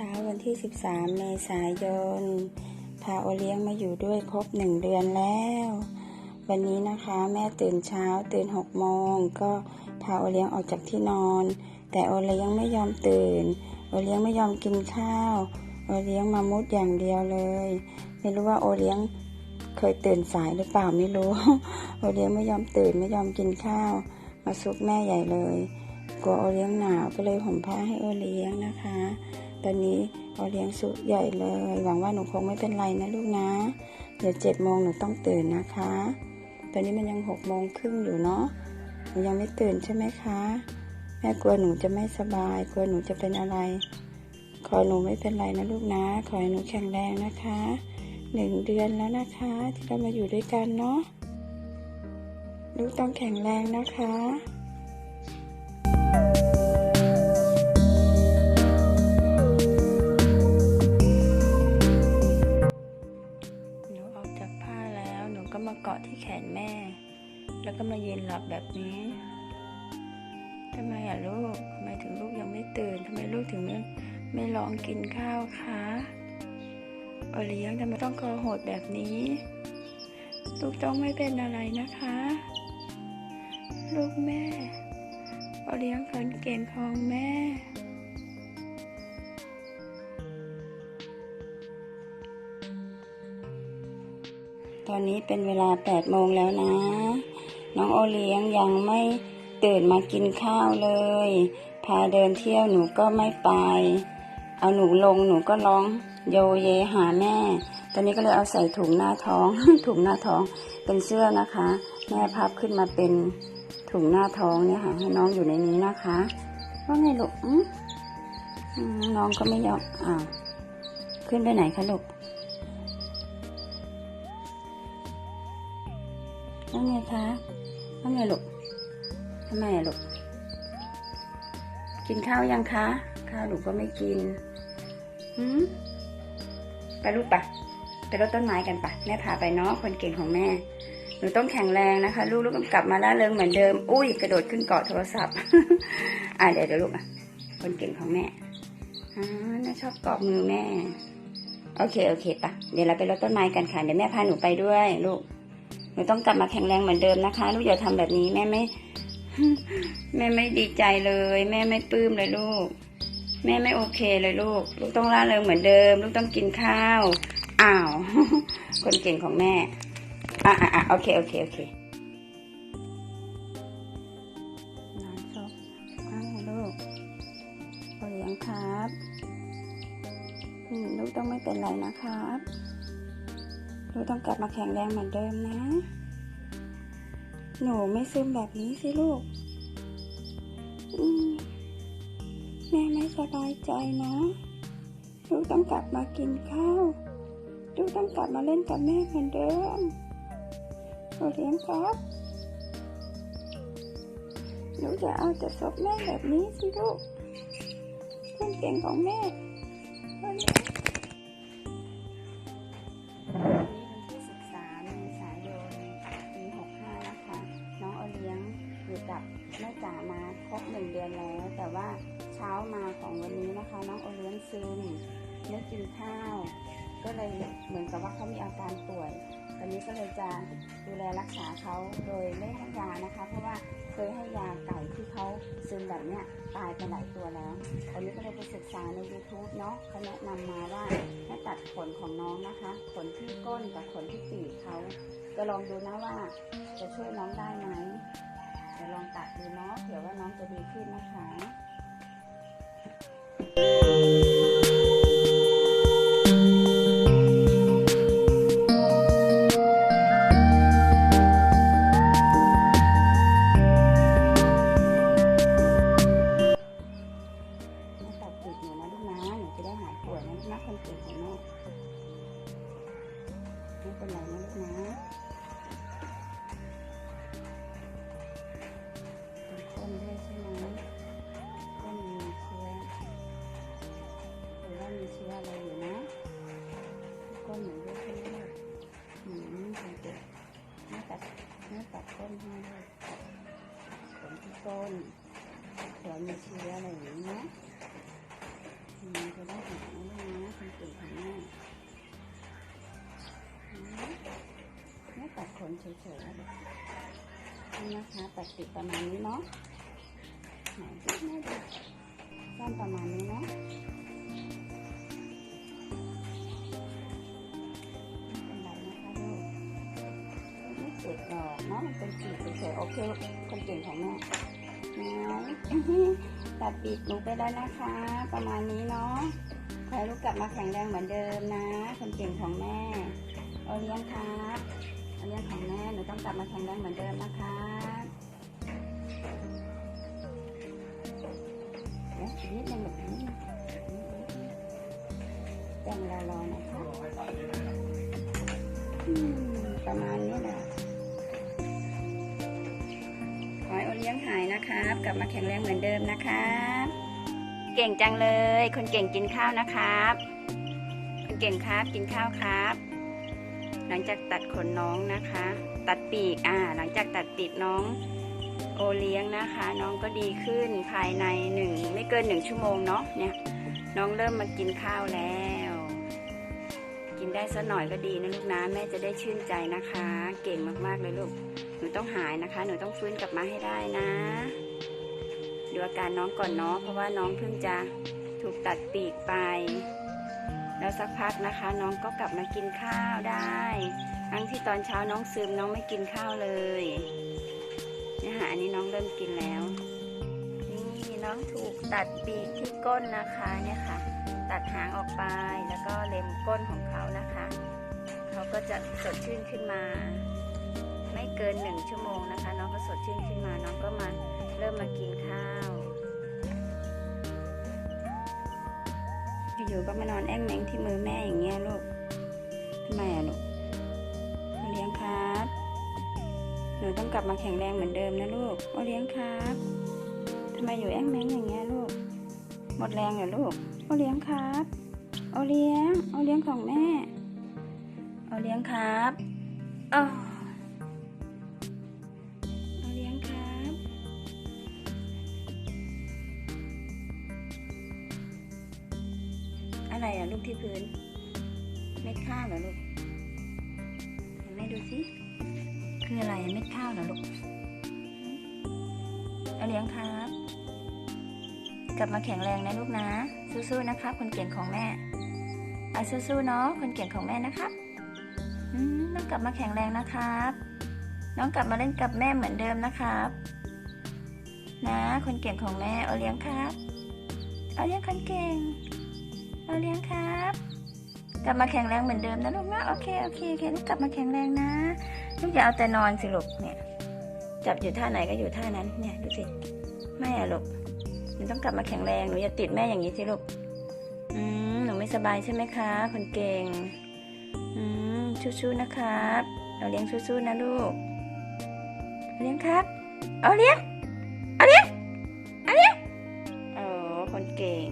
เช้าวันที่ 13 เมษายน พาโอเลี้ยงมาอยู่ด้วยครบหนึ่งเดือนแล้ว วันนี้นะคะแม่ตื่นเช้าตื่น6โมงก็พาโอเลี้ยงออกจากที่นอน แต่โอเลี้ยงไม่ยอมตื่น โอเลี้ยงไม่ยอมกินข้าว โอเลี้ยงมามุดอย่างเดียวเลย ไม่รู้ว่าโอเลี้ยงเคยตื่นสายหรือเปล่าไม่รู้ โอเลี้ยงไม่ยอมตื่นไม่ยอมกินข้าว มาซุกแม่ใหญ่เลย กลัวโอเลี้ยงหนาวก็เลยห่มผ้าให้โอเลี้ยงนะคะ ตอนนี้โอเลี้ยงสุดใหญ่เลย หวังว่าหนูคงไม่เป็นไรนะลูกนะ เดี๋ยวเจ็ดโมงหนูต้องตื่นนะคะ ตอนนี้มันยังหกโมงครึ่งอยู่เนาะ หนูยังไม่ตื่นใช่ไหมคะ แม่กลัวหนูจะไม่สบาย กลัวหนูจะเป็นอะไร ขอหนูไม่เป็นไรนะลูกนะ ขอให้หนูแข็งแรงนะคะ หนึ่งเดือนแล้วนะคะ ที่เรามาอยู่ด้วยกันเนาะ ลูกต้องแข็งแรงนะคะ มาเกาะที่แขนแม่ แล้วก็มาเยืนหลับแบบนี้ทำไมอะลูกทำไมถึงลูกยังไม่ตื่นทำไมลูกถึงไม่ไม่ลองกินข้าวคะโอเลี้ยงทำไมต้องคอโหดแบบนี้ ลูกต้องไม่เป็นอะไรนะคะ ลูกแม่โอเลี้ยงคนเก่งของแม่ ตอนนี้เป็นเวลา8โมงแล้วนะ น้องโอเลี้ยงยังไม่ตื่นมากินข้าวเลย พาเดินเที่ยวหนูก็ไม่ไป เอาหนูลงหนูก็ร้องโยเยหาแม่ ตอนนี้ก็เลยเอาใส่ถุงหน้าท้อง ถุงหน้าท้องเป็นเสื้อนะคะ แม่พับขึ้นมาเป็นถุงหน้าท้องเนี่ยค่ะ ให้น้องอยู่ในนี้นะคะ ว่าไงลูกน้องก็ไม่ยอมอ่าวขึ้นไปไหนคะลูก ว่าไงคะว่าไงลูกทำไมลูก กินข้าวยังคะ ข้าวหนูก็ไม่กินหืมไปลูกปะไปรดต้นไม้กันปะแม่พาไปเนาะคนเก่งของแม่ หนูต้องแข็งแรงนะคะ ลูกลูกกลับมาล่าเริงเหมือนเดิม อุ้ยกระโดดขึ้นเกาะโทรศัพท์ อะเดี๋ยวเดี๋ยวลูกอะ คนเก่งของแม่อ่าน่าชอบเกาะมือแม่ โอเคโอเคปะเดี๋ยวเราไปรดต้นไม้กันค่ะ เดี๋ยวแม่พาหนูไปด้วยลูก นูต้องกลับมาแข็งแรงเหมือนเดิมนะคะ ลูกอย่าทำแบบนี้แม่ไม่ แม่ไม่ดีใจเลย แม่ไม่ปลื้มเลยลูก แม่ไม่โอเคเลยลูก ลูกต้องร่าเริงเหมือนเดิม ลูกต้องกินข้าวอ้าวคนเก่งของแม่อะอะอะโอเคโอเคโอเคนอนซบอ้าวลูกเลี้ยงครับลูกต้องไม่เป็นไรนะครับ ลูต้องกลับมาแข็งแรงเหมือนเดิมนะ หนูไม่ซึมแบบนี้สิลูกมแม่ไม่สบายใจนะลูกต้องกลับมากินข้าวลูกต้องกลับมาเล่นกับแม่เหมือนเดิมโอเลี้ยงครับหนูจะเอาแต่ศพแม่แบบนี้สิลูกคนเก่งของแม่ เช้ามาของวันนี้นะคะ น้องโอเลี้ยงซึมไม่กินข้าว ก็เลยเหมือนกับว่าเขามีอาการป่วย ตอนนี้ก็เลยจะดูแลรักษาเขาโดยไม่ให้ยานะคะ เพราะว่าเคยให้ยาไก่ที่เขาซึมแบบเนี้ยตายไปหลายตัวแล้วตอนนี้ก็เลยไปศึกษาใน YouTube เนาะเขาแนะนำมาว่าให้ตัดขนของน้องนะคะ ขนที่ก้นกับขนที่ปีกเขาจะลองดูนะว่าจะช่วยน้องได้ไหมเดี๋ยวลองตัดดูเนาะเผื่อว่าน้องจะดีขึ้นนะคะ วยนะลูกนะคนเก่งของแม่ไม่เป็นไรนะลูกนะ นเฉยๆนี่นะคะตัดติดประมาณนี้เนาะไหนดูแม่ดูสั้นประมาณนี้เนาะไม่เป็นไรนะคะลูกไม่เสร็จหรอกเนาะมันเป็นขีดเฉยๆโอเคคนเก่งของแม่นะตัดปีกหนูไปแล้วนะคะ ประมาณนี้เนาะขอให้ลูกกลับมาแข็งแรงเหมือนเดิมนะ คนเก่งของแม่เอาเลี้ยงครับ อาเลี้ยของแม่หนูต้องกลับมาแข็งแรงเหมือนเดิมนะคะเดี๋ยวอีกนิดนึงแบบนี้แต่งรอๆนะคะประมาณนี้แหละขอให้โอเลี้ยงหายนะครับ กลับมาแข็งแรงเหมือนเดิมนะครับเก่งจังเลย คนเก่งกินข้าวนะครับ คนเก่งครับกินข้าวครับ หลังจากตัดขนน้องนะคะ ตัดปีกอ่าหลังจากตัดปีกน้องโอเลี้ยงนะคะ น้องก็ดีขึ้นภายในหนึ่งไม่เกินหนึ่งชั่วโมงเนาะเนี่ยน้องเริ่มมากินข้าวแล้ว กินได้สักหน่อยก็ดีนะลูกนะแม่จะได้ชื่นใจนะคะ เก่งมากๆเลยลูกหนูต้องหายนะคะ หนูต้องฟื้นกลับมาให้ได้นะดูอาการน้องก่อนเนาะเพราะว่าน้องเพิ่งจะถูกตัดปีกไป แล้วสักพักนะคะ น้องก็กลับมากินข้าวได้ ทั้งที่ตอนเช้าน้องซึมน้องไม่กินข้าวเลยเนี่ยค่ะอันนี้น้องเริ่มกินแล้ว นี่น้องถูกตัดปีกที่ก้นนะคะเนี่ยค่ะ ตัดหางออกไปแล้วก็เล็มก้นของเขานะคะ เขาก็จะสดชื่นขึ้นมา ไม่เกินหนึ่งชั่วโมงนะคะ น้องก็สดชื่นขึ้นมาน้องก็มา ก็มานอนแอ้งแมงที่มือแม่อย่างเงี้ยลูกทำไมอะลูกโอเลี้ยงครับ หนูต้องกลับมาแข็งแรงเหมือนเดิมนะลูกโอเลี้ยงครับทำไมอยู่แอ้งแมงอย่างเงี้ยลูก หมดแรงเหรอลูกโอเลี้ยงครับโอเลี้ยงโอเลี้ยงของแม่โอเลี้ยงครับอ้าวโอ อะไรอะลูกที่พื้น เม็ดข้าวเหรอลูกเห็นไหมดูสิคืออะไรเม็ดข้าวเหรอลูกเอาเลี้ยงครับ กลับมาแข็งแรงนะลูกนะ สู้ๆนะครับ คนเก่งของแม่อะสู้ๆเนาะคนเก่งของแม่นะครับอืมต้องกลับมาแข็งแรงนะครับ น้องกลับมาเล่นกับแม่เหมือนเดิมนะครับ นะ คนเก่งของแม่เอาเลี้ยงครับเอาเลี้ยงคนเก่ง เอาเลี้ยงครับ กลับมาแข็งแรงเหมือนเดิมนะลูกนะโอเคโอเคโอเคลูกกลับมาแข็งแรงนะลูกอย่าเอาแต่นอนสิลูกเนี่ย จับอยู่ท่าไหนก็อยู่ท่านั้นเนี่ยดูสิไม่อะลูกหนูต้องกลับมาแข็งแรงหนูอย่าติดแม่อย่างนี้สิลูกอืมหนูไม่สบายใช่ไหมคะคนเก่งอืมชู้ๆนะครับเอาเลี้ยงสู้ๆนะลูกเอาเลี้ยงครับ เอาเลี้ยงเอาเลี้ยงเอาเลี้ยงโอ้คนเก่ง